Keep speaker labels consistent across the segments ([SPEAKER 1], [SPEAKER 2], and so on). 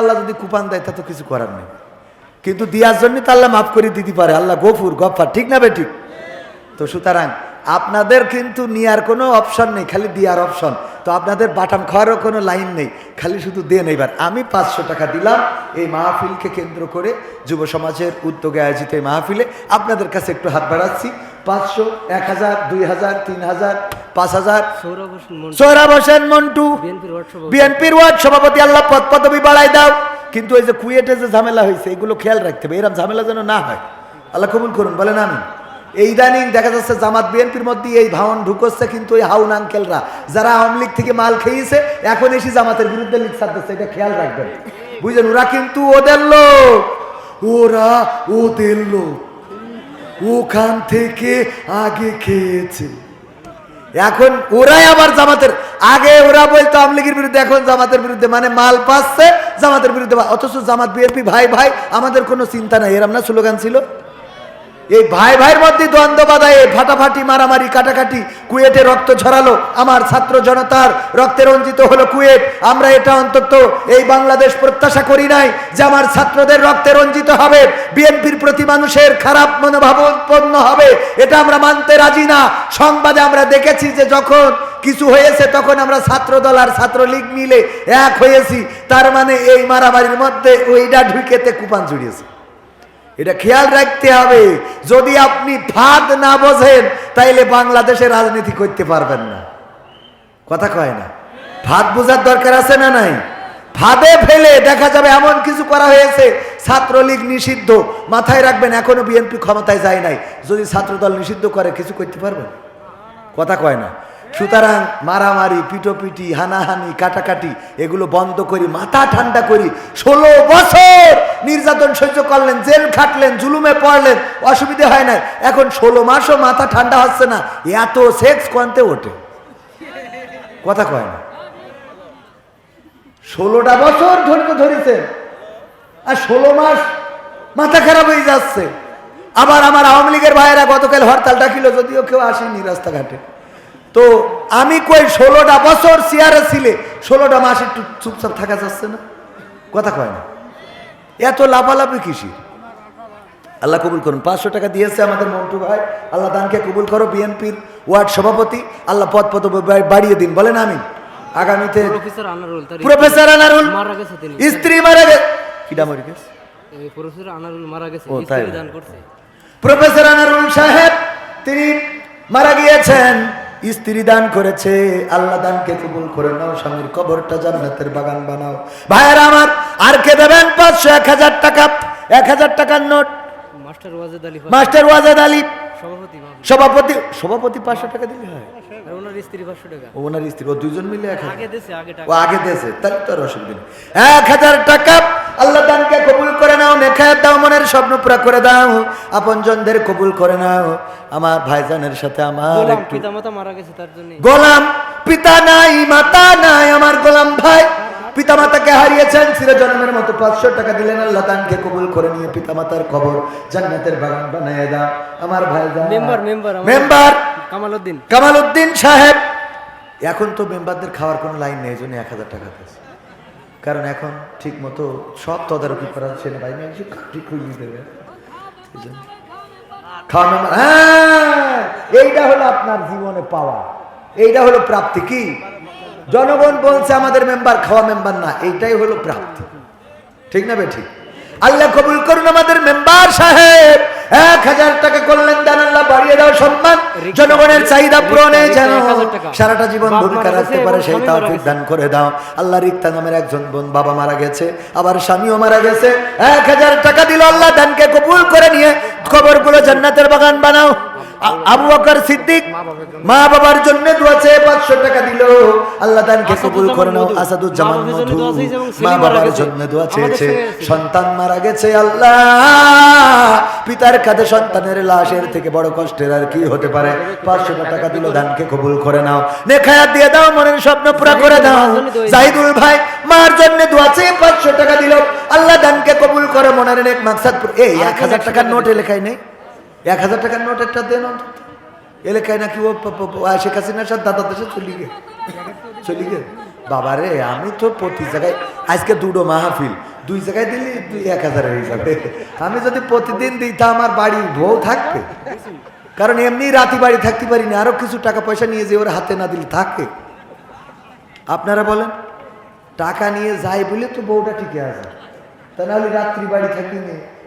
[SPEAKER 1] আল্লাহ যদি কুপান দেয় তা তো কিছু করার নেই। কিন্তু দিয়ার জন্য তো আল্লাহ মাফ করে দিতে পারে। আল্লাহ গফুর গফার ঠিক না বে ঠিক? তো সুতরাং আপনাদের কিন্তু নেওয়ার কোনো অপশন নেই, খালি দেওয়ার অপশন তো আপনাদের বাটাম খাওয়ারও কোনো লাইন নেই, খালি শুধু দেন এবার। আমি পাঁচশো টাকা দিলাম এই মাহফিলকে কেন্দ্র করে যুব সমাজের উদ্যোগে আয়োজিত এই মাহফিলে। আপনাদের কাছে একটু হাত বাড়াচ্ছি। পাঁচশো এক হাজার দুই হাজার তিন হাজার পাঁচ হাজার।
[SPEAKER 2] সৌরভ হোসেন
[SPEAKER 1] মন্টু।
[SPEAKER 2] বিএনপির ওয়ার্ড সভাপতি।
[SPEAKER 1] আল্লাহ পদ পদবি বাড়াই দাও। কিন্তু এই যে কুয়েটে যে ঝামেলা হয়েছে এগুলো খেয়াল রাখতে হবে। এরকম ঝামেলা যেন না হয়। আল্লাহ কবুল করুন বলেন আমি এই ইদানিং দেখা যাচ্ছে জামাত বিএনপির মধ্যে এই ভাওন ঢুকোচ্ছে কিন্তু এই হাউন আঙ্কেলরা যারা আওয়ামী লীগ থেকে মাল খেয়েছে এখন এসে জামাতের বিরুদ্ধে লিখ ছাড়তেছে এটা খেয়াল রাখবেন। বুঝলেন ওরা কিন্তু ওদের লোক। ওরা ওদের লোক। ওখান থেকে আগে খেয়েছে। এখন ওরাই আবার জামাতের আগে ওরা বলতো আমলিগির বিরুদ্ধে, এখন জামাতের বিরুদ্ধে। মানে মাল পাচ্ছে জামাতের বিরুদ্ধে। অথচ জামাত বিএনপি ভাই ভাই, আমাদের কোনো চিন্তা নাই। এরম না স্লোগান ছিল? এই ভাই ভাইয়ের মধ্যে দ্বন্দ্ব বাধায় ফাটাফাটি, মারামারি, কাটাকাটি, কুয়েটে রক্ত ঝরালো। আমার ছাত্র জনতার রক্তে রঞ্জিত হলো কুয়েট। আমরা এটা অন্তত এই বাংলাদেশ প্রত্যাশা করি নাই যে আমার ছাত্রদের রক্তে রঞ্জিত হবে। বিএনপির প্রতি মানুষের খারাপ মনোভাব উৎপন্ন হবে। এটা আমরা মানতে রাজি না। সংবাদে আমরা দেখেছি যে যখন কিছু হয়েছে, তখন আমরা ছাত্র দল আর ছাত্রলীগ মিলে এক হয়েছি। তার মানে এই মারামারির মধ্যে ওইটা ঢুকেতে কুপান জুড়িয়েছে এটা খেয়াল রাখতে হবে। যদি আপনি ফাঁদ না বোঝেন, তাইলে বাংলাদেশে রাজনীতি করতে পারবেন না। কথা কয় না? ফাঁদ বোঝার দরকার আছে না নাই? ফাঁদে ফেলে দেখা যাবে এমন কিছু করা হয়েছে, ছাত্রলীগ নিষিদ্ধ। মাথায় রাখবেন, এখনও বিএনপি ক্ষমতায় যায় নাই। যদি ছাত্রদল নিষিদ্ধ করে, কিছু করতে পারবেন? কথা কয় না? সুতরাং মারামারি, পিটোপিটি, হানাহানি, কাটাকাটি, এগুলো বন্ধ করি, মাথা ঠান্ডা করি। ষোলো বছর নির্যাতন সহ্য করলেন, জেল খাটলেন, জুলুমে পড়লেন, অসুবিধে হয় না এখন ষোলো মাসও মাথা ঠান্ডা হচ্ছে না। এত সেক্স কনতে ওঠে? কথা কয় না। ষোলোটা বছর ধৈর্য ধরেছে আর ষোলো মাস মাথা খারাপ হয়ে যাচ্ছে। আবার আমার আওয়ামী লীগের ভাইয়েরা গতকাল হরতাল ডাকিল, যদিও কেউ আসেনি রাস্তাঘাটে। তো আমি কই ষোলোটা বছর চেয়ারে ছিলে ষোলোটা মাস একটু চুপচাপ থাকা যাচ্ছে না? কথা কয় না। এত লাফালাফি কিসি আল্লাহ কবুল করুন পাঁচশো টাকা দিয়েছে আমাদের মন্টু ভাই। আল্লাহ দানকে কবুল করো বিএনপির ওয়ার্ড সভাপতি। আল্লাহ পদ পদ বাড়িয়ে দিন বলেন আমি আগামীতে
[SPEAKER 2] প্রফেসর আনারুল
[SPEAKER 1] স্ত্রী মারা গেছে কিডা মরে গেছে।
[SPEAKER 2] প্রফেসর আনারুল মারা গেছে
[SPEAKER 1] প্রফেসর আনারুল সাহেব তিনি মারা গিয়েছেন। স্ত্রী দান করেছে আল্লাহ দানকে কবুল করে নাও স্বামীর কবরটা জান্নাতের বাগান বানাও। ভাইয়ের আমার আর কে দেবেন? পাঁচশো এক হাজার টাকা এক হাজার টাকার নোট।
[SPEAKER 2] মাস্টার ওয়াজেদ আলী সভাপতি
[SPEAKER 1] সভাপতি পাঁচশো টাকা দিলে হয়।
[SPEAKER 2] ওনার স্ত্রী পাঁচশো টাকা।
[SPEAKER 1] ও ওনার স্ত্রী ও দুজন মিলে এক হাজার।
[SPEAKER 2] আগে দেশে আগে
[SPEAKER 1] ও আগে দিয়েছে তাহলে তো অসুবিধা নেই। এক হাজার টাকা আল্লাহ দানকে নাও নেখায় দাও মনের স্বপ্ন পুরা করে দাও। আপনজনদের কবুল করে নাও। আমার ভাইজানের সাথে আমার
[SPEAKER 2] গোলাম পিতামাতা মারা গেছে তার জন্য
[SPEAKER 1] গোলাম পিতা নাই মাতা নাই আমার গোলাম ভাই। পিতা মাতাকে হারিয়েছেন চিরজন্মের মতো পাঁচশো টাকা দিলেন আল্লাহ দানকে কবুল করে নিয়ে পিতা মাতার খবর জান্নাতের বাগান বানায় দাও। আমার ভাই
[SPEAKER 2] member member
[SPEAKER 1] member.
[SPEAKER 2] Kamal Uddin.
[SPEAKER 1] Kamal Uddin সাহেব। এখন তো মেম্বারদের খাওয়ার কোনো লাইন নেই জন্য এক হাজার টাকা দিয়েছে। কারণ এখন ঠিক মতো সব তদারকি করা ছেলে ভাই ঠিক নিয়ে দেবে। হ্যাঁ এইটা হলো আপনার জীবনে পাওয়া। এইটা হলো প্রাপ্তি কি? জনগণ বলছে আমাদের মেম্বার খাওয়া মেম্বার না, এইটাই হলো প্রাপ্তি। ঠিক না বে ঠিক? আল্লাহ কবুল করুন আমাদের মেম্বার সাহেব। এক হাজার টাকা করলেন দান আল্লাহ বাড়িয়ে দাও সম্মান। জনগণের চাহিদা পূরণে যেন সারাটা জীবন ভূমিকা রাখতে পারে সেই তৌফিক দান করে দাও। আল্লাহ রিক্তা নামের একজন বোন বাবা মারা গেছে আবার স্বামীও মারা গেছে। এক হাজার টাকা দিল আল্লাহ দানকে কবুল করে নিয়ে খবরগুলো জান্নাতের বাগান বানাও। আবু বকর সিদ্দিক মা বাবার জন্য দোয়া চেয়ে পাঁচশো টাকা দিল। আল্লাহ দানকে কবুল করে নাও আসাদুজ্জামান মধু। মা বাবার জন্য দোয়া চেয়েছে। সন্তান মারা গেছে আল্লাহ। পিতার কাঁধে সন্তানের লাশের থেকে বড় কষ্টের আর কি হতে পারে? পাঁচশো টাকা দিল দানকে কবুল করে নাও। নেখায়াত দিয়ে দাও মনের স্বপ্ন পুরা করে দাও। জাহিদুল ভাই মার জন্য দোয়া চেয়ে পাঁচশো টাকা দিল। আল্লাহ দানকে কবুল করে মনের নেক মাকসাদপুর এই এক হাজার টাকার নোট এলাকায় নেই। এক হাজার টাকার নোট একটা দেন অন্তত। এলাকায় নাকি ও শেখ হাসিনার সাথে দাদা দেশে চলি গে চলি গে বাবারে, আমি তো প্রতি জায়গায় আজকে দুটো মাহফিল, দুই জায়গায় দিলি, দুই এক হাজার হয়ে যাবে। আমি যদি প্রতিদিন দিই, তা আমার বাড়ি বউ থাকবে। কারণ এমনি রাতি বাড়ি থাকতে পারি না, আরও কিছু টাকা পয়সা নিয়ে যে ওর হাতে না দিলে থাকে। আপনারা বলেন, টাকা নিয়ে যাই বলে তো বউটা ঠিকই আছে। তা নাহলে রাত্রি বাড়ি থাকি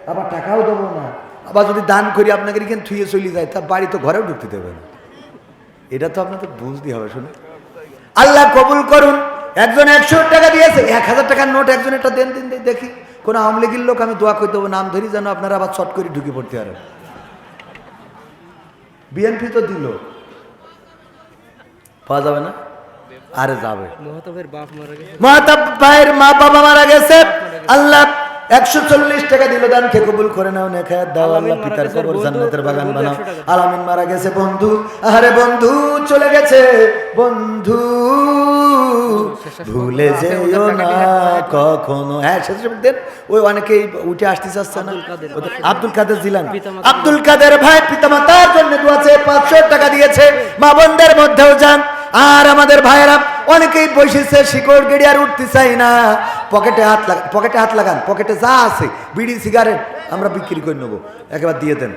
[SPEAKER 1] আবার টাকাও দেবো না। আবার যদি দান করি আপনাকে এখানে থুয়ে চলে যায় তা বাড়ি তো ঘরেও ঢুকতে দেবে না। এটা তো আপনাদের বুঝতে হবে শুনে আল্লাহ কবুল করুন। একজন একশো টাকা দিয়েছে এক হাজার টাকার নোট একজন একটা দেন দিন দেখি। কোন আওয়ামী লীগের লোক আমি দোয়া করে দেবো নাম ধরি যেন আপনারা আবার শর্ট করে ঢুকে পড়তে পারেন। বিএনপি তো দিল। পাওয়া যাবে না? আরে যাবে।
[SPEAKER 2] মহতাবের বাপ মারা গেছে।
[SPEAKER 1] মহাতাব ভাইয়ের মা বাবা মারা গেছে। আল্লাহ একশো চল্লিশ টাকা দিল দান কবুল করে নাও নেখা দাও আল্লাহ পিতার কবর জান্নাতের বাগান বানাও। আলামিন মারা গেছে বন্ধু আরে বন্ধু চলে গেছে। বন্ধু ভুলে যেও না কখনো। হ্যাঁ শেষ দেন ওই অনেকেই উঠে আসতে চাচ্ছে না।
[SPEAKER 2] আব্দুল কাদের।
[SPEAKER 1] ওদের- আব্দুল কাদের জিলান। আব্দুল কাদের ভাই পিতামাতার জন্য পাঁচশো টাকা দিয়েছে। মা বোনদের মধ্যেও যান। আর আমাদের ভাইয়েরা অনেকেই বসেছে শিকড় গেড়ি আর উঠতে চাই না। পকেটে হাত লাগান পকেটে হাত লাগান পকেটে যা আছে বিড়ি সিগারেট আমরা বিক্রি করে নেব। একেবারে দিয়ে দেন।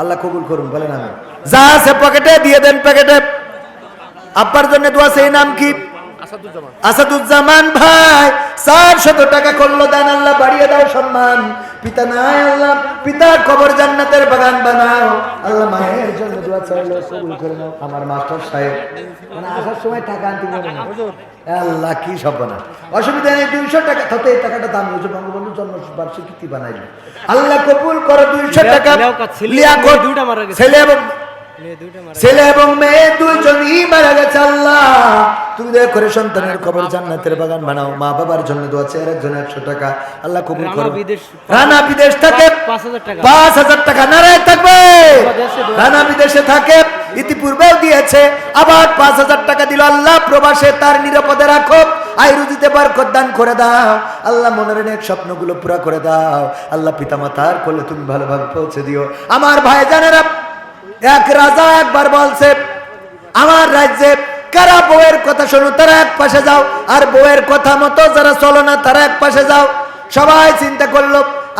[SPEAKER 1] আল্লাহ কবুল করুন বলেন আমি যা আছে পকেটে দিয়ে দেন প্যাকেটে। আব্বার জন্য দোয়া সেই নাম কি? আসাদুজ্জামান। ভাই চার শত টাকা করল দান আল্লাহ বাড়িয়ে দাও সম্মান। পিতা নাই আল্লাহ পিতা কবর জান্নাতের বাগান বানাও। আল্লাহ মায়ের জন্য দোয়া চাইলো কবুল করে নাও। আমার মাস্টার সাহেব মানে আসার সময় টাকা আনতে পারে না আল্লাহ কি সব না অসুবিধা নেই দুইশো টাকা তাতে এই টাকাটা দাম হয়েছে। বঙ্গবন্ধু জন্ম বার্ষিকী বানাইলো? আল্লাহ কবুল করো দুইশো টাকা।
[SPEAKER 2] ছেলে এবং দুইটা মারা গেছে।
[SPEAKER 1] ছেলে এবং
[SPEAKER 2] মেয়ে দুইটা মারা
[SPEAKER 1] গেছে আল্লাহ। তুমি দয়া করে সন্তানের খবর জান্নাতের বাগান বানাও। মা বাবার জন্য দোয়া আছে একজন একশো টাকা। আল্লাহ কবুল করো। রানা বিদেশ থাকে।
[SPEAKER 2] পাঁচ হাজার টাকা।
[SPEAKER 1] নারায় থাকবে। রানা বিদেশে থাকে। ইতিপূর্বেও দিয়েছে। আবার পাঁচ হাজার টাকা দিল আল্লাহ। প্রবাসে তার নিরাপদে রাখো। আয় রুজিতে বরকত দান করে দাও। আল্লাহ মনের অনেক স্বপ্নগুলো পুরা করে দাও। আল্লাহ পিতামাতার কোলে তুমি ভালোভাবে পৌঁছে দিও। আমার ভাই জানেরা এক রাজা একবার বলছে, আমার রাজ্যে কারা বউয়ের কথা শোনো? তারা এক পাশে যাও। আর বউয়ের কথা মতো যারা চলো না, তারা এক পাশে যাও। সবাই চিন্তা করল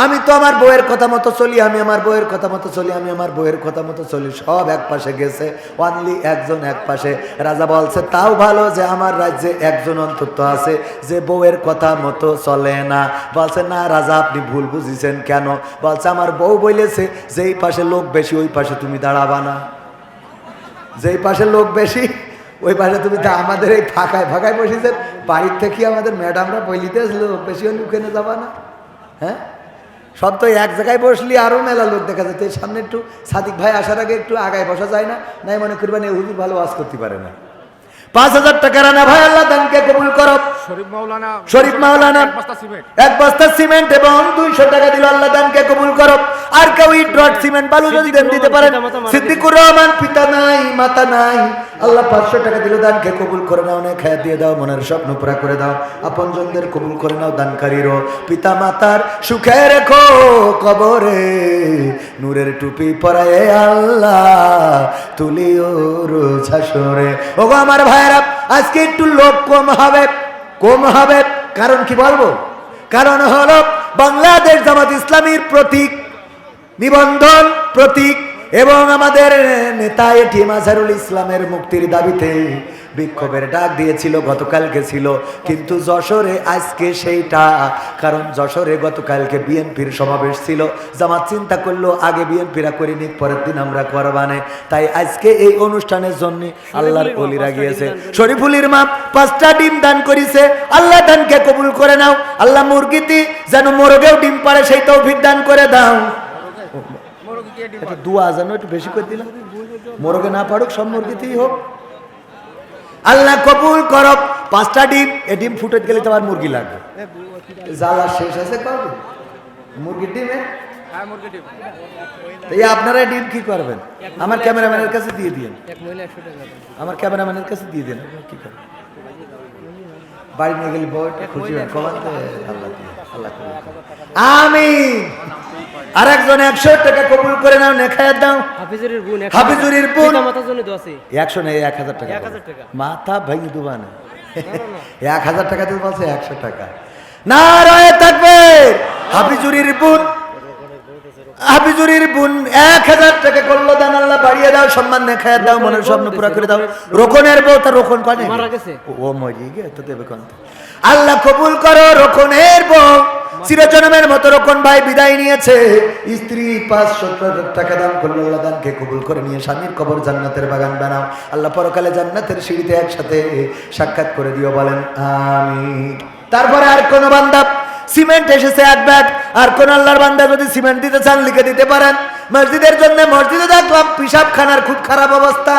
[SPEAKER 1] আমি তো আমার বউয়ের কথা মতো চলি, আমি আমার বউয়ের কথা মতো চলি, আমি আমার বউয়ের কথা মতো চলি। সব এক পাশে গেছে অনলি একজন এক পাশে। রাজা বলছে, তাও ভালো যে আমার রাজ্যে একজন অন্তত আছে, যে বউয়ের কথা মতো চলে না। বলছে, না রাজা, আপনি ভুল বুঝিছেন কেন? বলছে, আমার বউ বলেছে, যেই পাশে লোক বেশি, ওই পাশে তুমি দাঁড়াবা না। যেই পাশে লোক বেশি, ওই পাশে তুমি আমাদের এই ফাঁকায় ফাঁকায় বসেছেন। বাড়ির থেকে আমাদের ম্যাডামরা বলিতে লোক বেশি হলে ওখানে যাবা না। হ্যাঁ? সব তো এক জায়গায় বসলি আরও মেলা লোক দেখা যেত সামনে একটু সাদিক ভাই আসার আগে একটু আগায় বসা যায় না, নাই মনে করবেন এই হুজুর ভালো ওয়াজ করতে পারে না। পাঁচ হাজার টাকা রানা ভাই আল্লাহ দানকে কবুল করো।
[SPEAKER 3] শরীফ মাওলানা
[SPEAKER 1] শরীফ মাওলানা
[SPEAKER 3] এক বস্তা সিমেন্ট।
[SPEAKER 1] এবং দুইশো টাকা দিল আল্লাহ দানকে কবুল করো। আর কেউ ইট রড সিমেন্ট বালু যদি দেন দিতে পারেন সিদ্দিকুর রহমান পিতা নাই মাতা নাই আল্লাহ পাঁচশো টাকা দিল দানকে কবুল করে নাও অনেক খায় দিয়ে দাও মনের স্বপ্ন পুরা করে দাও আপনজনদের কবুল করে নাও দানকারীরও। পিতা মাতার সুখে রেখো কবরে নূরের টুপি পরায় আল্লাহ তুলিও রোঝাসরে ওগো আমার ভাইরা আজকে একটু লোক কম হবে কম হবে। কারণ কি বলব? কারণ হলো বাংলাদেশ জামাত ইসলামীর প্রতীক, নিবন্ধন প্রতীক এবং আমাদের নেতা এটি মাজারুল ইসলামের মুক্তির দাবিতে বিক্ষোভের ডাক দিয়েছিল গতকালকে ছিল। কিন্তু যশোরে আজকে সেইটা কারণ যশোরে গতকালকে বিএনপির সমাবেশ ছিল। জামাত চিন্তা করল আগে বিএনপিরা করে নিক পরের দিন আমরা করবানে। তাই আজকে এই অনুষ্ঠানের জন্য আল্লাহর অলিরা গিয়েছে। শরীফুলির মা পাঁচটা ডিম দান করিছে। আল্লাহ দানকে কবুল করে নাও। আল্লাহ মুরগিটি যেন মোরগেও ডিম পারে সেই তৌফিক দান করে দাও। একটু দুয়া যেন একটু বেশি করে দিলাম। মোরগে না পারুক সব মুরগিতেই হোক। আল্লাহ কবুল করব পাঁচটা ডিম এ ডিম ফুটে গেলে তো আবার মুরগি লাগবে। জ্বালা শেষ আছে কবে? মুরগির ডিমে
[SPEAKER 3] হ্যাঁ মুরগি ডিম।
[SPEAKER 1] এই আপনারা ডিম কি করবেন? আমার ক্যামেরাম্যানের কাছে দিয়ে দিন
[SPEAKER 2] এক মহিলা একশো টাকা। দেন।
[SPEAKER 1] আমার ক্যামেরাম্যানের কাছে দিয়ে দিন কি করবেন? বাড়ি নিয়ে গেলে বউটা খুশি কমান আল্লাহ আল্লাহ কবুল করুন। আমিন। আর একজন একশো টাকা কবুল করে নাও নেখায় দাও।
[SPEAKER 2] হাফিজুরের একশো
[SPEAKER 1] হাফিজুরের
[SPEAKER 2] টাকা।
[SPEAKER 1] বোন।
[SPEAKER 2] জন্য দোয়া
[SPEAKER 1] একশো নেই এক হাজার টাকা। মাথা ভেঙে দুবা না। এক হাজার টাকা দিতে বলছে একশো টাকা। না রয়ে থাকবে। হাফিজুরির বোন হাফিজুরির বোন এক হাজার টাকা করল দান আল্লাহ বাড়িয়ে দাও সম্মান দেখায় দাও মনের স্বপ্ন পুরা করে দাও। রোকনের বউ তার রোকন করে ও মরি গে তো দেবে কোন আল্লাহ কবুল করো রোকনের বউ চিরজনমের মতো রোকন ভাই বিদায় নিয়েছে। স্ত্রী পাঁচ সত্তর টাকা দান করল আল্লাহ দানকে কবুল করে নিয়ে স্বামীর কবর জান্নাতের বাগান বানাও। আল্লাহ পরকালে জান্নাতের সিঁড়িতে একসাথে সাক্ষাৎ করে দিও, বলেন আমি তারপরে আর কোন বান্দা, সিমেন্ট এসেছে এক ব্যাগ, আর কোন আল্লাহর বান্দা যদি সিমেন্ট দিতে চান, লিখে দিতে পারেন। মসজিদের জন্য মসজিদে দেখলাম, পিসাবখানার খুব খারাপ অবস্থা।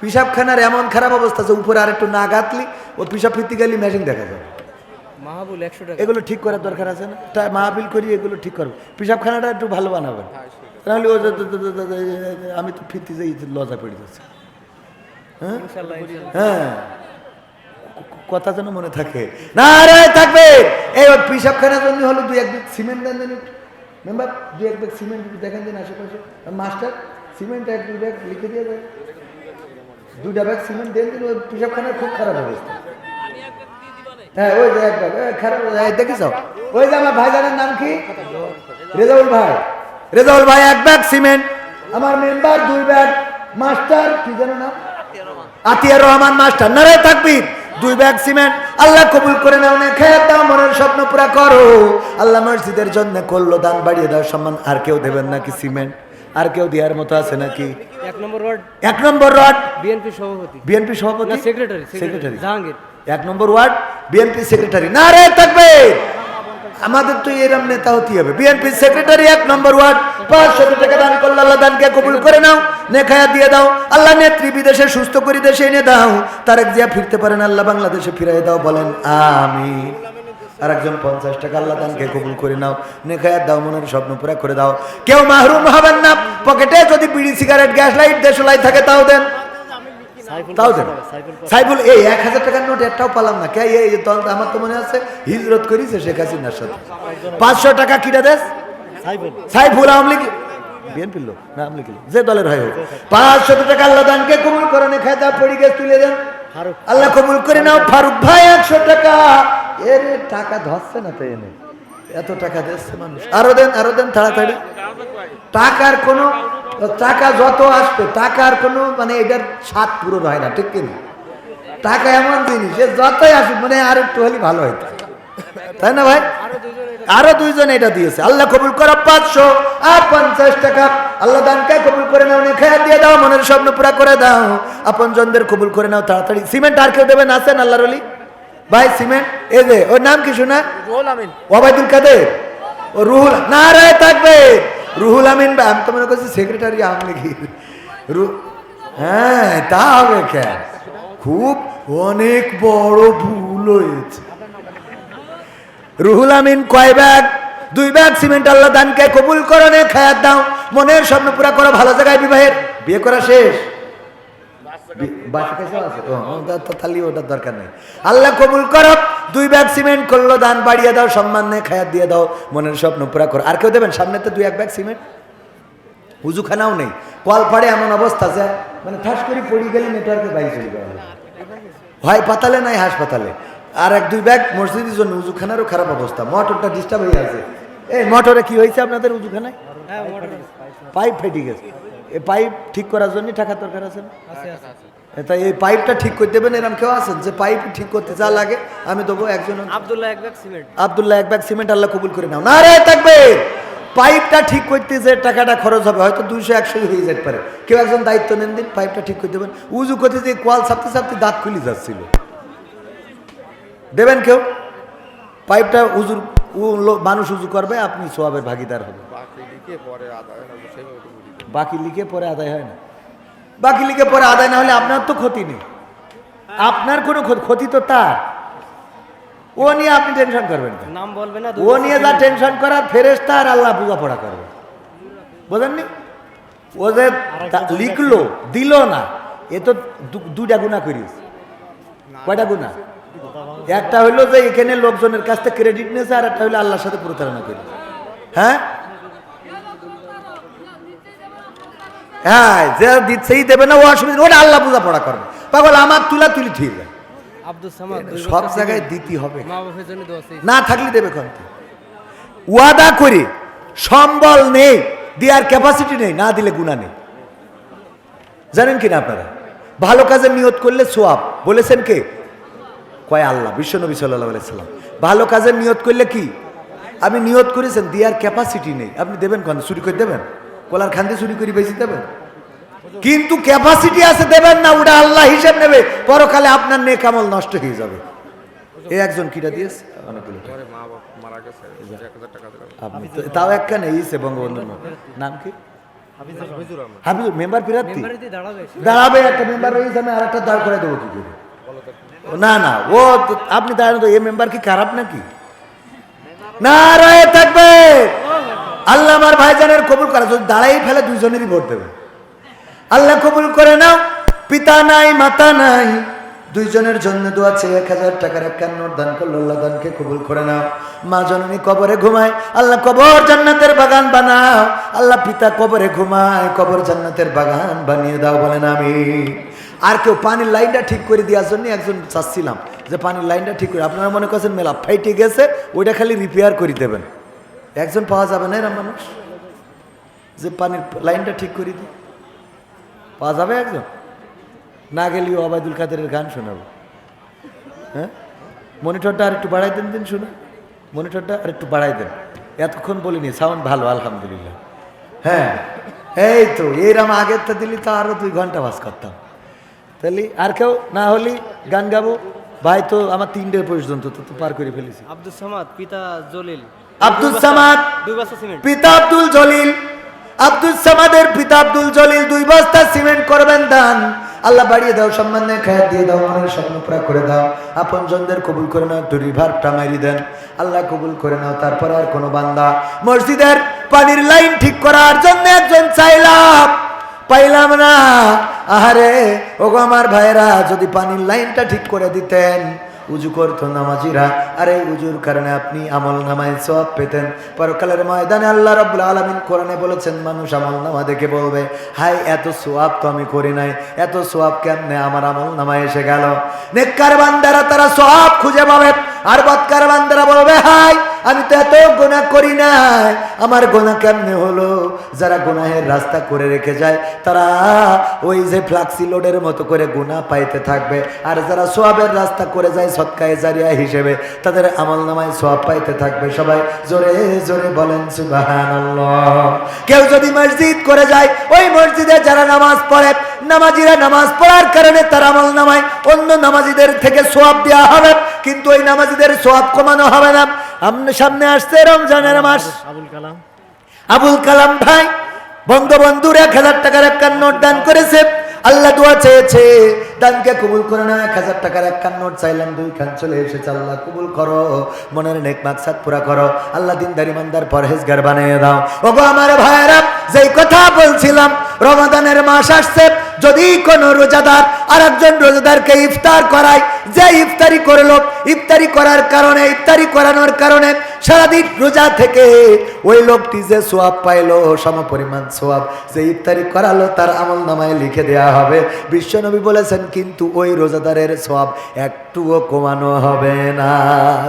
[SPEAKER 1] পিসাবখানার এমন খারাপ অবস্থা যে উপরে আর একটু না গাতলি ও পিসাব ফিরতে গেলে মেশিন দেখা যাবে।
[SPEAKER 2] মাহাবুল একশো টাকা।
[SPEAKER 1] এগুলো ঠিক করার দরকার আছে না? তাই মাহফিল করি এগুলো ঠিক করব। পিসাবখানাটা একটু ভালো বানাবেন। তাহলে ও আমি তো ফিরতে যাই লজা পড়ে যাচ্ছে। হ্যাঁ। হ্যাঁ। কথা যেন মনে থাকে। না রে থাকবে। এই পিসাবখানার জন্য হলো দুই এক ব্যাগ সিমেন্ট দেন দেন মেম্বার দুই এক ব্যাগ সিমেন্ট দেখেন দিন আশেপাশে। মাস্টার সিমেন্ট এক দুই ব্যাগ লিখে দিয়ে দেয় দুইটা ব্যাগ সিমেন্ট দেন দিন ওই পিসাবখানার খুব খারাপ অবস্থা। হ্যাঁ ওই যে এক খারাপ দেখেছ? ওই যে আমার ভাইজানের নাম কি? রেজাউল ভাই। রেজাউল ভাই এক ব্যাগ সিমেন্ট। আমার মেম্বার দুই ব্যাগ মাস্টার কি যেন নাম? আতিয়ার রহমান মাস্টার। নারে তাকবীর দুই ব্যাগ সিমেন্ট। আল্লাহ কবুল করে নাও না খেয়ে দাও মনের স্বপ্ন পুরা করো। আল্লাহ মসজিদের জন্য করল দান বাড়িয়ে দাও সম্মান। আর কেউ দেবেন নাকি সিমেন্ট? আর কেউ দেওয়ার মতো আছে নাকি?
[SPEAKER 2] এক নম্বর ওয়ার্ড।
[SPEAKER 1] এক নম্বর ওয়ার্ড।
[SPEAKER 2] বিএনপি সভাপতি।
[SPEAKER 1] বিএনপি সভাপতি?
[SPEAKER 2] Secretary
[SPEAKER 1] secretary
[SPEAKER 2] Jahangir.
[SPEAKER 1] এক নম্বর ওয়ার্ড বিএনপি সেক্রেটারি না রে, থাকবে। আমাদের তো এরম নেতা হতে হবে। বিএনপি সেক্রেটারি এক নম্বর ওয়ার্ড। পাঁচশো টাকা দান করলে আল্লাহ দানকে কবুল করে নাও, নেখায়া দিয়ে দাও। আল্লাহ নেত্রী বিদেশে সুস্থ করে দেশে এনে দাও। তারেক জিয়া ফিরতে পারেন আল্লাহ বাংলাদেশে ফিরাই দাও, বলেন আমি আর একজন পঞ্চাশ টাকা আল্লাহ দানকে কবুল করে নাও, নেখায়া দাও, মনের স্বপ্ন পুরা করে দাও। কেউ মাহরুম হবেন না। পকেটে যদি বিড়ি, সিগারেট, গ্যাস লাইট, দেশলাই থাকে, তাও দেন। তাও দেন
[SPEAKER 2] সাইফুল
[SPEAKER 1] এই এক হাজার টাকার নোট একটাও পালাম না। কে এই আমার তো মনে আছে হিজরত করিছে শেখ হাসিনার সাথে। পাঁচশো টাকা কিটা দেশ
[SPEAKER 2] সাইফুল।
[SPEAKER 1] আওয়ামী লীগ বিএনপির লোক না আওয়ামী লোক, যে দলের হয় হোক। পাঁচশো টাকা আল্লাহ দানকে কবুল করে নে খায় দাও পড়ি গেছ তুলে দেন। আল্লাহ কবুল করে নাও ফারুক ভাই একশো টাকা। এর টাকা ধরছে না তো এনে। এত টাকা দিচ্ছে মানুষ। আরও দেন আরও দেন তাড়াতাড়ি। টাকার কোনো, টাকা যত আসবে, টাকার কোনো মানে এটার স্বাদ পূরণ হয় না, ঠিক কিনা টাকা এমন জিনিস যতই আসুক মানে আর একটু হলে ভালো হইতো। তাই না ভাই? আরও দুইজন এটা দিয়েছে। আল্লাহ কবুল করা পাঁচশো আর পঞ্চাশ টাকা। আল্লাহ দানকে কবুল করে নাও খেয়া দিয়ে দাও, মনের স্বপ্ন পুরা করে দাও। আপন জনদের কবুল করে নাও, তাড়াতাড়ি। সিমেন্ট আর কেউ দেবেন আছেন আল্লাহর অলি ভাই সিমেন্ট এই যে ওর নাম কি শোনা?
[SPEAKER 3] রোল আমিন।
[SPEAKER 1] ওবায়দুল কাদের? ও রুহুল না রে থাকবে। রুহুল আমিন ভাই আমি তো মনে করছি সেক্রেটারি আওয়ামী লীগের। রু হ্যাঁ তা হবে কেন খুব অনেক বড় ভুল হয়েছে। রুহুল আমিন কয় ব্যাগ? দুই ব্যাগ সিমেন্ট আল্লাহ দানকে কবুল করনে খায়াত দাও। মনের স্বপ্ন পুরা করো ভালো জায়গায় বিবাহের। বিয়ে করা শেষ। বাসা কাছেও আছে তা- ওটার দরকার নেই। আল্লাহ কবুল করো দুই ব্যাগ সিমেন্ট করল দান বাড়িয়ে দাও সম্মান নেই খায়াত দিয়ে দাও মনের স্বপ্ন পুরা করো। আর কেউ দেবেন? সামনে তো দুই এক ব্যাগ সিমেন্ট। উজুখানাও নেই। কল পাড়ে এমন অবস্থা যে মানে ঠাস করে পড়ে গেলে নেটওয়ার্কে বাইরে চলে যাওয়া হয়। পাতালে নাই হাসপাতালে। আর এক দুই ব্যাগ মসজিদের জন্য উজুখানারও খারাপ অবস্থা। মোটরটা ডিস্টার্ব হয়ে আছে। এই মোটরে কি হয়েছে আপনাদের উজুখানায়
[SPEAKER 2] হ্যাঁ
[SPEAKER 1] পাইপ ফেটে গেছে। এই পাইপ ঠিক করার জন্য টাকা দরকার আছে। তাই এই পাইপটা ঠিক করে দেবেন এরকম কেউ আছেন? যে পাইপ ঠিক করতে যা লাগে আমি দেবো একজন।
[SPEAKER 2] আব্দুল্লাহ এক ব্যাগ সিমেন্ট।
[SPEAKER 1] আবদুল্লাহ এক ব্যাগ সিমেন্ট আল্লাহ কবুল করে নাও। না রে থাকবে! পাইপটা ঠিক করতে যে টাকাটা খরচ হবে হয়তো দুইশো একশো হয়ে যেতে পারে। কেউ একজন দায়িত্ব নেন দিন পাইপটা ঠিক করে দেবেন। উজু করতে যে কোয়াল ছাপতে ছাপতে দাঁত খুলে যাচ্ছিল। দেবেন কেউ? পাইপটা উজুর মানুষ উজু করবে আপনি সোয়াবের ভাগিদার হবে
[SPEAKER 3] লিখে পরে
[SPEAKER 1] বাকি লিখে পরে আদায় হয় না। বাকি লিখে পরে আদায় না হলে আপনার তো ক্ষতি নেই। আপনার কোনো ক্ষতি- তো তার। ও নিয়ে আপনি টেনশন করবেন
[SPEAKER 2] নাম বলবে না
[SPEAKER 1] ও নিয়ে যা টেনশন করার ফেরেস্তা আর আল্লাহ বোঝাপড়া করবে। বোঝেননি? ও যে লিখলো দিল না এ তো দু- দুইটা গুণা করিস কয়টা গুণা একটা হইল যে এখানে লোকজনের কাছ থেকে ক্রেডিট নিয়েছে আর একটা হইল আল্লাহর সাথে প্রতারণা করিস হ্যাঁ? হ্যাঁ যে দিচ্ছেই দেবে না ও অসুবিধা ওটা আল্লাহ বোঝাপড়া করবে। পাগল আমার তুলা তুলি ঠিক সব জায়গায় দিতে হবে। না থাকলে দেবে কোন ওয়াদা করি সম্বল নেই দেওয়ার ক্যাপাসিটি নেই না দিলে গুণা নেই। জানেন কি না আপনারা? ভালো কাজে নিয়ত করলে সোয়াব। বলেছেন কে? কয় আল্লাহ বিশ্বনবী সাল্লাহ সাল্লাম। ভালো কাজের নিয়ত করলে কি? আপনি নিয়ত করেছেন দেওয়ার ক্যাপাসিটি নেই। আপনি দেবেন কেন চুরি করে দেবেন? কলার খান্দি চুরি করে বেশি দেবেন? কিন্তু ক্যাপাসিটি আছে দেবেন না ওটা আল্লাহ হিসেব নেবে পরকালে আপনার নেকামল নষ্ট হয়ে যাবে। এই একজন কিটা দিয়েছে? অনেকগুলো তাও একখানে ইসে বঙ্গবন্ধুর নাম। কি?
[SPEAKER 3] হাফিজুর
[SPEAKER 1] মেম্বার প্রার্থী
[SPEAKER 2] দাঁড়াবে
[SPEAKER 1] দাঁড়াবে একটা মেম্বার রয়েছে আমি আর একটা দাঁড় করে দেবো কি করে? না না ও আপনি দাঁড়ানো তো এই মেম্বার কি খারাপ নাকি? না রয়ে থাকবে! আল্লাহ আমার ভাইজানের কবুল করা, যদি দাঁড়াই ফেলে দুইজনেরই ভোট দেবে। আল্লাহ কবুল করে নাও, পিতা নাই, মাতা নাই, দুইজনের জন্য দোয়া চেয়ে এক হাজার টাকার এক একান্ন দান করল, আল্লাহ দানকে কবুল করে নাও। মা জননী কবরে ঘুমায়, আল্লাহ কবর জান্নাতের বাগান বানাও। আল্লাহ পিতা কবরে ঘুমায়, কবর জান্নাতের বাগান বানিয়ে দাও বলেন আমি আর কেউ পানির লাইনটা ঠিক করে দেওয়ার জন্য একজন চাচ্ছিলাম যে পানির লাইনটা ঠিক করে, আপনারা মনে করছেন মেলা ফাইটে গেছে, ওইটা খালি রিপেয়ার করে দেবেন। একজন পাওয়া যাবে না এরম মানুষ? যে পানির লাইনটা ঠিক করে দিই। পাওয়া যাবে একজন? না গেলেও অবায়দুল কাদেরের গান শোনাবো। হ্যাঁ? মনিটরটা আর একটু বাড়াই দেন, দিন শুনে মনিটরটা আর একটু বাড়াই দেন। এতক্ষণ বলিনি, সাউন্ড ভালো, আলহামদুলিল্লাহ। হ্যাঁ এই তো, এরম আগের তো দিলি তো আরও দুই ঘণ্টা বাস করতাম। তাহলে আর কেউ না হলি গান গাবো। ভাই তো আমার তিনটে পর্যন্ত, তো পার করে ফেলেছি।
[SPEAKER 2] আব্দুল সামাদ, পিতা জলিল।
[SPEAKER 1] আব্দুল সামাদ। পিতা আব্দুল জলিল। আব্দুল সামাদের পিতা আব্দুল জলিল দুই বস্তা সিমেন্ট করবেন দান। আল্লাহ বাড়িয়ে দাও সম্মানে খায় দিয়ে দাও মনের স্বপ্ন পুরা করে দাও। আপন জনদের কবুল করে নাও একটু রিভারটা মারি দেন। আল্লাহ কবুল করে নাও তারপর আর কোনো বান্দা। মসজিদের পানির লাইন ঠিক করার জন্য একজন চাইলাম। পাইলাম না। আহারে ওগো আমার ভাইরা যদি পানির লাইনটা ঠিক করে দিতেন। উজু করতো নামাজিরা। আর এই উজুর কারণে আপনি আমল নামায় সব পেতেন। পরকালের ময়দানে আল্লাহ রব্লা আলমিন কোরআনে বলেছেন, মানুষ আমল নামা দেখে বলবে হাই এত সোয়াব তো আমি করি নাই, এত সোয়াব কেমনে আমার আমল নামায় এসে গেল? নেককার বান্দারা তারা সোয়াব খুঁজে পাবে, আর বৎকার বান্দারা বলবে হাই আমি তো এত গোনা করি নাই। আমার গোনা কেমনে হলো? যারা গোনাহের রাস্তা করে রেখে যায়, তারা ওই যে ফ্লাক্সি লোডের মতো করে গুণা পাইতে থাকবে। আর যারা সোয়াবের রাস্তা করে যায়, সৎকায় জারিয়া হিসেবে, তাদের আমল নামায় সোয়াব পাইতে থাকবে। সবাই জোরে জোরে বলেন, সুবহানাল্লাহ। কেউ যদি মসজিদ করে যায়, ওই মসজিদে যারা নামাজ পড়ে নামাজিরা নামাজ পড়ার কারণে তার আমল নামায়। অন্য নামাজিদের থেকে সোয়াব দেওয়া হবে কিন্তু ওই নামাজিদের সোয়াব কমানো হবে না। আমনে সামনে আসছে রমজানের মাস।
[SPEAKER 2] আবুল কালাম।
[SPEAKER 1] আবুল কালাম ভাই বঙ্গবন্ধুর এক হাজার টাকার একটা নোট দান করেছে। আল্লাহ দোয়া চেয়েছে দানকে কবুল করে না এক হাজার টাকার এক কান নোট চাইলাম দুই খান চলে এসেছে। আল্লাহ কবুল করো মনের নেক মাকসাদ পুরা করো। আল্লাহ দিনদারি মান্দার পরহেজগার বানিয়ে দাও। ওগো আমার ভাইয়েরা যেই কথা বলছিলাম রমাদানের মাস আসছে যদি কোনো রোজাদার আর একজন রোজাদারকে ইফতার করায়, যে ইফতারি করল, ইফতারি করার কারণে, ইফতারি করানোর কারণে সারাদিন রোজা থেকে ওই লোকটি যে সোয়াব পাইলো, সম পরিমাণ সোয়াব, যে ইফতারি করালো, তার আমল নামায় লিখে দেয়া হবে। বিশ্বনবী বলেছেন, কিন্তু ওই রোজাদারের সোয়াব একটুও কমানো হবে না।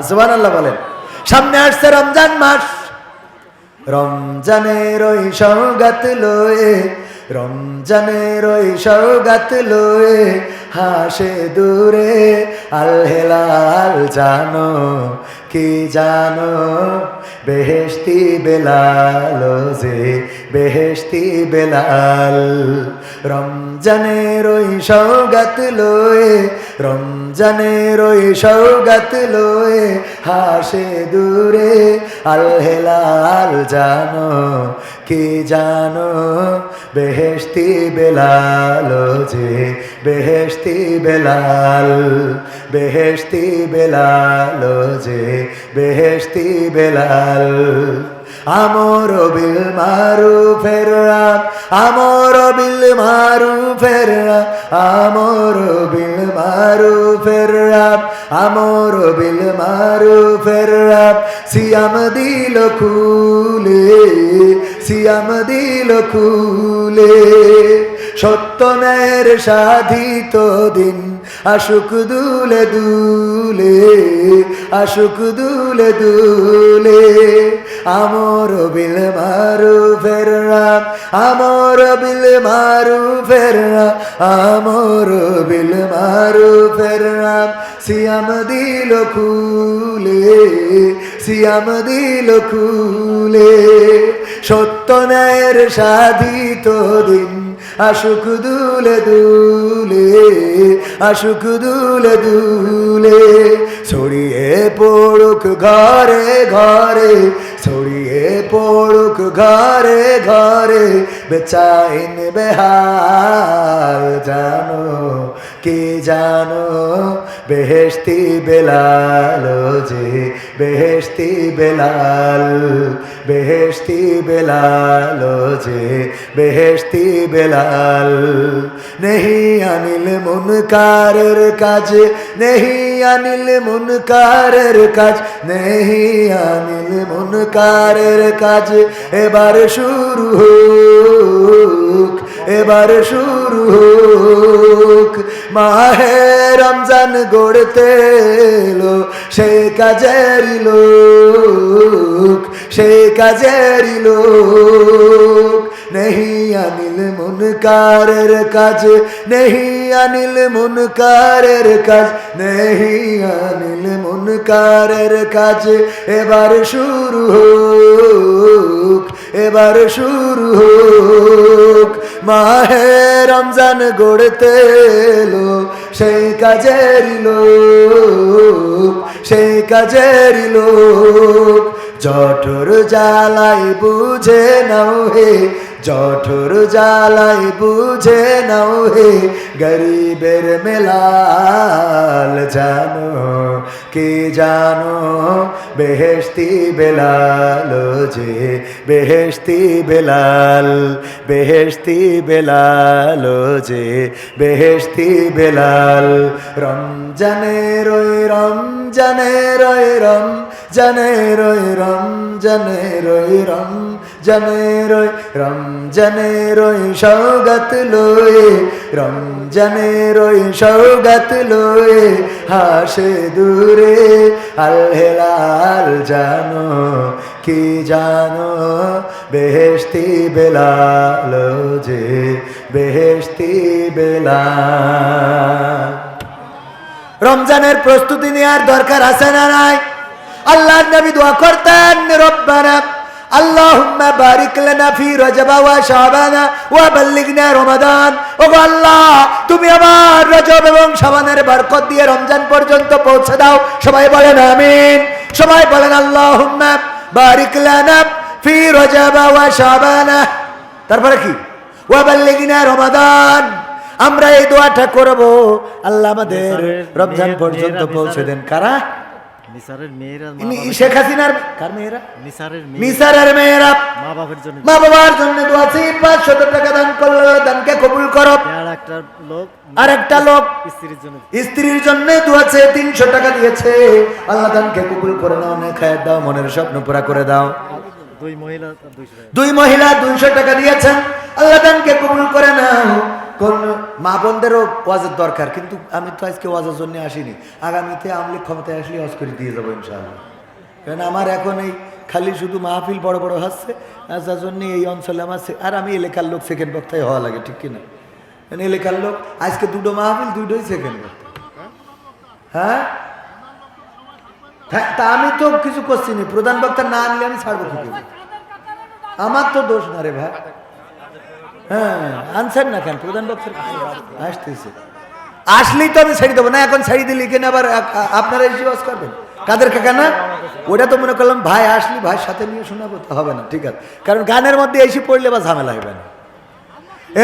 [SPEAKER 1] সুবহানাল্লাহ বলেন। সামনে আসছে রমজান মাস। রমজানের ওই সৌগাত লয়ে রমজানের ওই সৌগাত লয়ে হাসে দূরে, আল হেলাল জানো, কি জানো? বেহেশতি বেলাল যে বেহেশতি বেলাল। রমজানের ওই সৌগাত লয়ে রমজানের ওই সৌগাত লয়ে হাসে দূরে, আল হেলাল জানো, কি জানো? বেহেশতি বেলাল যে বেহেশতি বেলাল বেহেশতি বেলাল যে বেহেশতি বেলাল। আমর বিল মারু ফেরা আমর বিল মারু ফেরা আমর বিল মারু ফেরা আমর বিল মারু ফেরা সিয়াম দিল খুলে, সিয়াম দিল খুলে। সত্য ন্যায়ের সাধিত দিন। আশুক দুলে দুলে আশুক দুলে দুলে। আমর বিল মারু ফেররা আমর বিল মারু ফেররা আমর বিল মারু ফেররা সিয়াম দিল খুলে, সিয়াম দিল খুলে। সত্য ন্যায়ের সাধিত দিন। আশুক দুলে দুলে আশুক দুলে দুলে ছড়িয়ে পড়ুক ঘরে ঘরে ছড়িয়ে পড়ুক ঘরে ঘরে, বেচাইন বেহাল জানো, কে জানো? বেহেস্তি বেলাল যে বেহেস্তি বেলাল বেহেস্তি বেলাল যে বেহেস্তি বেলাল। নেহি আনিল মুনকারের কাজ, নেহি আনিল মুনকারের কাজ, নেহি আনিল মুনকারের কাজ। এবার শুরু হোক, এবার শুরু হোক। মাহে রমজান গড়তে এলো সে কাজের লোক সে কাজের লোক। নেহি আনিল মুনকারের কাজ, নেহি আনিল মুনকারের কাজ, নেহি আনিল মুনকারের কাজ। এবার শুরু হোক, এবার শুরু হোক, মাহে রমজান গড়তে এলো, সেই কাজের লোক, সেই কাজের লোক। জঠর জ্বালাই বুঝে নাও হে জঠর জ্বালাই বুঝে নাও হে গরিবের মেলাল, জানো কে জানো বেহেস্তি বেলাল, যে বেহেস্তি বেলাল বেহেস্তি বেলাল, যে বেহেস্তি বেলাল। রমজানে রই রম জানে রই রম জানে রই রম জানে রই, রম জানে রই সৌগত লয়ে রম জানে রই সৌগত লয়ে, হাসে দূরে, আল হেলাল জানো, কি জানো বেহেস্তি বেলাল যে বেহেস্তি বেলা রমজানের প্রস্তুতি নেওয়ার দরকার আছে না নাই? আল্লাহর নবী দোয়া করতেন, রব্বানা আল্লাহুম্মা বারিক রজব ওয়া শাবানা ওয়া বাল্লিগনা রমাদান। ওগো আল্লাহ তুমি আমার রজব এবং শাবানের বরকত দিয়ে রমজান পর্যন্ত পৌঁছে দাও। সবাই বলেন আমিন। সবাই বলেন আল্লাহুম্মা বারিক লানা ফি রজব ওয়া শাবানা। তারপরে কি? ওয়া বাল্লিগনা রমাদান। আমরা এই দোয়াটা করব। আল্লাহ আমাদের রমজান পর্যন্ত পৌঁছে দেন। কারা?
[SPEAKER 2] নিসারের মেয়েরা মা
[SPEAKER 1] ইনি
[SPEAKER 2] বাবার-
[SPEAKER 1] শেখ হাসিনার কার মেয়েরা?
[SPEAKER 2] নিসারের মেয়ে
[SPEAKER 1] মেয়েরা।
[SPEAKER 2] মা বাবার জন্য
[SPEAKER 1] মা বাবার জন্য দোয়া আছে পাঁচশত টাকা দান করল দানকে কবুল করো।
[SPEAKER 2] আর একটা লোক
[SPEAKER 1] আর একটা লোক
[SPEAKER 2] স্ত্রীর জন্য
[SPEAKER 1] স্ত্রীর জন্য দোয়াছে তিনশো টাকা দিয়েছে। আল্লাহ দানকে কবুল করে খায় দাও মনের স্বপ্ন পুরা করে দাও।
[SPEAKER 2] দুই মহিলা দুইশো টাকা
[SPEAKER 1] দুই মহিলা দুইশো টাকা দিয়েছেন আল্লাহ দানকে কবুল করে নাও। কোন মা বোনদেরও ওয়াজের দরকার, কিন্তু আমি তো আজকে ওয়াজের জন্য আসিনি। আগামীতে আমলি ক্ষমতায় আসলে ওয়াজ করে দিয়ে যাব ইনশাআল্লাহ। কারণ আমার এখন এই খালি শুধু মাহফিল বড় বড় হচ্ছে যার জন্য এই অঞ্চলে আমার আর আমি এলাকার লোক সেকেন্ড বক্তায় হওয়া লাগে, ঠিক কিনা? কারণ এলাকার লোক, আজকে দুটো মাহফিল দুটোই সেকেন্ড বক্তা। হ্যাঁ? হ্যাঁ তা আমি তো কিছু করছি না। প্রধান বক্তা না আনলে আমি ছাড়বো কি? আমার তো দোষ না রে ভাই। হ্যাঁ না কেন? প্রধান আসতেছে। আসলেই তো আমি ছেড়ে দেবো। না, এখন ছেড়ে দিলে কেন আবার আপনারা করবেন। কাদের কাকা না ওটা তো মনে করলাম, ভাই আসলি সাথে নিয়ে শোনাবো তো হবে না, ঠিক আছে। কারণ গানের মধ্যে এসে পড়লে বা ঝামেলা হবে না।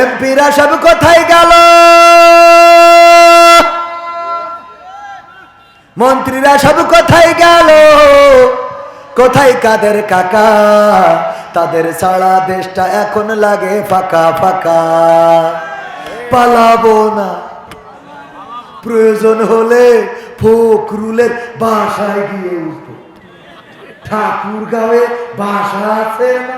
[SPEAKER 1] এমপিরা সব কোথায় গেল? মন্ত্রীরা সব কোথায় গেল? কোথায় কাদের কাকা? তাদের সারা দেশটা এখন লাগে ফাঁকা ফাঁকা। পালাবো না। প্রয়োজন হলে ফকরুলের বাসায় গিয়ে উঠবো। ঠাকুর গাঁয়ে বাসা আছে না?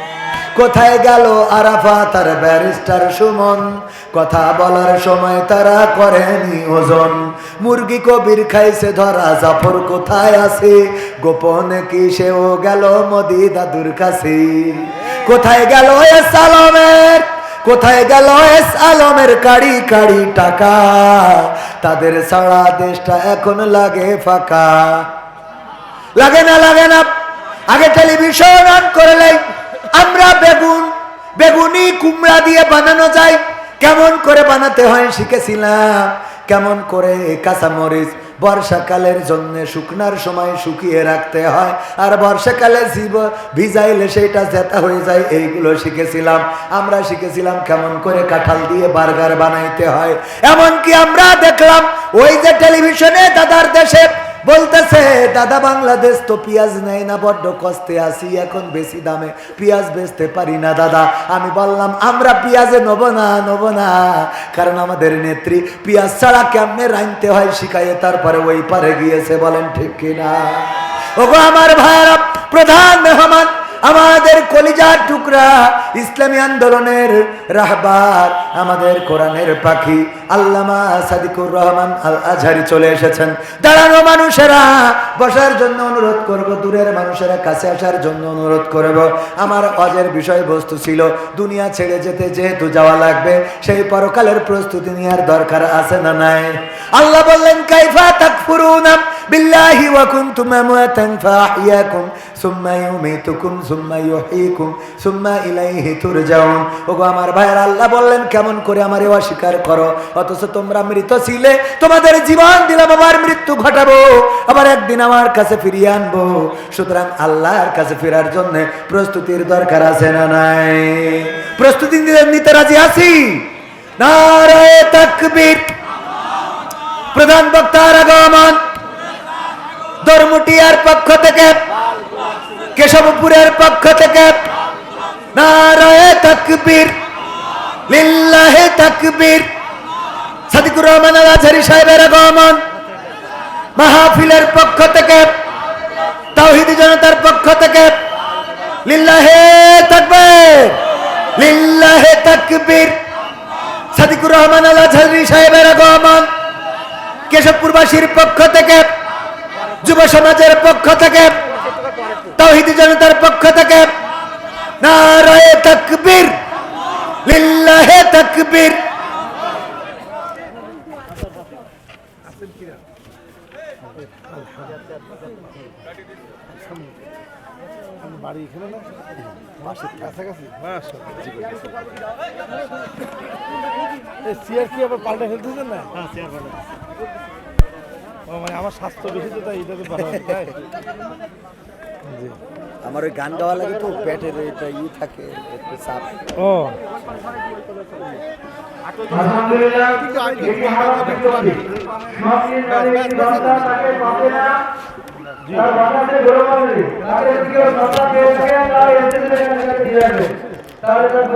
[SPEAKER 1] কোথায় গেল আরাফা? তার ব্যারিস্টার সুমন। কথা বলার সময় তারা করেনি ওজন। মুরগি কবির খাইছে, ধরা জাফর কোথায় আছে? গোপনে কি সেও গেল মোদি দাদুর কাছে? কোথায় গেল এস আলমের? কোথায় গেল এস আলমের কাড়ি কাড়ি টাকা? তাদের সারা দেশটা এখন লাগে ফাঁকা। লাগে না লাগে না। আগে টেলিভিশন অন করলেই আমরা বেগুন, বেগুনি কুমড়া দিয়ে বানানো যায়। কেমন করে বানাতে হয় শিখেছিলাম। কেমন করে কাঁচামরিচ বর্ষাকালের জন্য শুকনার সময় শুকিয়ে রাখতে হয়। আর বর্ষাকালে জীব ভিজাইলে সেটা জেতা হয়ে যায়, এইগুলো শিখেছিলাম। আমরা শিখেছিলাম কেমন করে কাঁঠাল দিয়ে বার্গার বানাইতে হয়। এমনকি আমরা দেখলাম, ওই যে টেলিভিশনে দাদার দেশে বলতেছে, দাদা, বাংলাদেশ তো পেঁয়াজ নেয় না, বড্ড কষ্টে আসি এখন বেশি দামে পেঁয়াজ বেচতে পারি না, দাদা। আমি বললাম, আমরা পেঁয়াজে নেব না নেব না, কারণ আমাদের নেত্রী পেঁয়াজ ছাড়া কেমনে রাঁধতে হয় শিখাইয়ে তারপরে ওই পারে গিয়েছে। বলেন, ঠিক কিনা? ওগো আমার ভাইরা প্রধান মেহমান আমাদের কলিজার টুকরা ইসলামী আন্দোলনের রাহবার, আমাদের কোরআনের পাখি আল্লামা সাদিকুর রহমান আল আজহারি চলে এসেছেন। দাঁড়ানো মানুষেরা, বসার জন্য অনুরোধ করব, দূরের মানুষেরা কাছে আসার জন্য অনুরোধ করব। আমার অজের বিষয়বস্তু ছিল, দুনিয়া ছেড়ে যেতে যেহেতু যাওয়া লাগবে, সেই পরকালের প্রস্তুতি নেওয়ার দরকার আছে না নাই? আল্লাহ বললেন, কাইফা তাকফুরুনা বিল্লাহি ওয়া কুনতুম আমওয়াতান ফাহিয়াকুম আমার কেমন করে অস্বীকার করো? তোমরা তোমাদের আল্লাহর জন্য প্রস্তুতির দরকার আছে না নাই? প্রস্তুতি নিতে- রাজি আছি? প্রধান বক্তার আগমন। দরমুটিয়ার পক্ষ থেকে কেশবপুরের পক্ষ থেকে সাদিকুর রহমান সাহেবের মাহফিলের পক্ষ থেকে, তাওহিদি জনতার পক্ষ থেকে, লিল্লাহে তাকবীর লিল্লাহে তাকবীর। সাদিকুর রহমান আল আজহারি সাহেবের আগমন। কেশবপুরবাসীর পক্ষ থেকে, যুব সমাজের পক্ষ থেকে তৌহিদি জনতার পক্ষ থেকে নারায়ে তাকবীর লিল্লাহে তাকবীর।
[SPEAKER 4] বাড়ি এখানে না বাসের কাছাকাছি চেয়ার কি আবার পাল্টে ফেলতেছেন না?
[SPEAKER 2] হ্যাঁ চেয়ার
[SPEAKER 4] মানে আমার স্বাস্থ্য বেশি তো তাই এটাতে
[SPEAKER 1] আমার ওই গান গাওয়া লাগে তো পেটের এটা ই থাকে একটু চাপ।
[SPEAKER 4] ও।
[SPEAKER 2] তাহলে তার